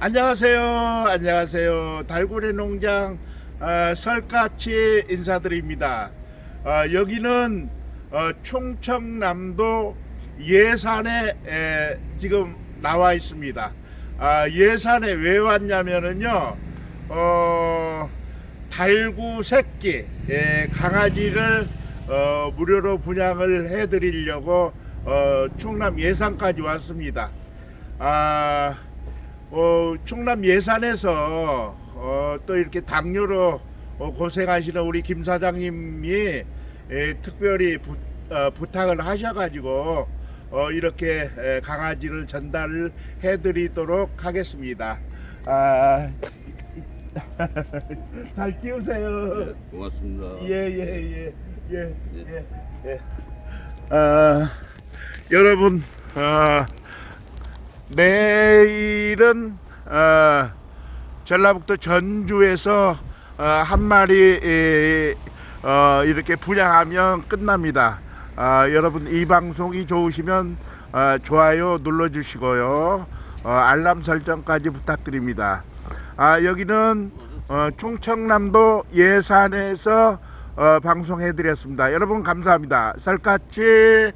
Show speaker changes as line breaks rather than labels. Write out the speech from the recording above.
안녕하세요. 안녕하세요. 달고래 농장 어, 설까치 인사드립니다. 어, 여기는 어, 충청남도 예산에 에, 지금 나와 있습니다. 아, 예산에 왜 왔냐면은요, 어, 달구 새끼 에, 강아지를 어, 무료로 분양을 해드리려고 어, 충남 예산까지 왔습니다. 아, 어, 충남 예산에서 어, 또 이렇게 당뇨로 어, 고생하시는 우리 김 사장님이 에, 특별히 부, 어, 부탁을 하셔가지고 어, 이렇게 에, 강아지를 전달을 해드리도록 하겠습니다. 아, 잘 키우세요.
네, 고맙습니다.
예예예 예예 예. 아 여러분 아 내일은 아 전라북도 전주에서 어, 한 마리 에, 어, 이렇게 분양하면 끝납니다. 아, 여러분 이 방송이 좋으시면 아, 좋아요 눌러주시고요. 어, 알람 설정까지 부탁드립니다. 아, 여기는 어, 충청남도 예산에서 어, 방송해드렸습니다. 여러분 감사합니다. 설까치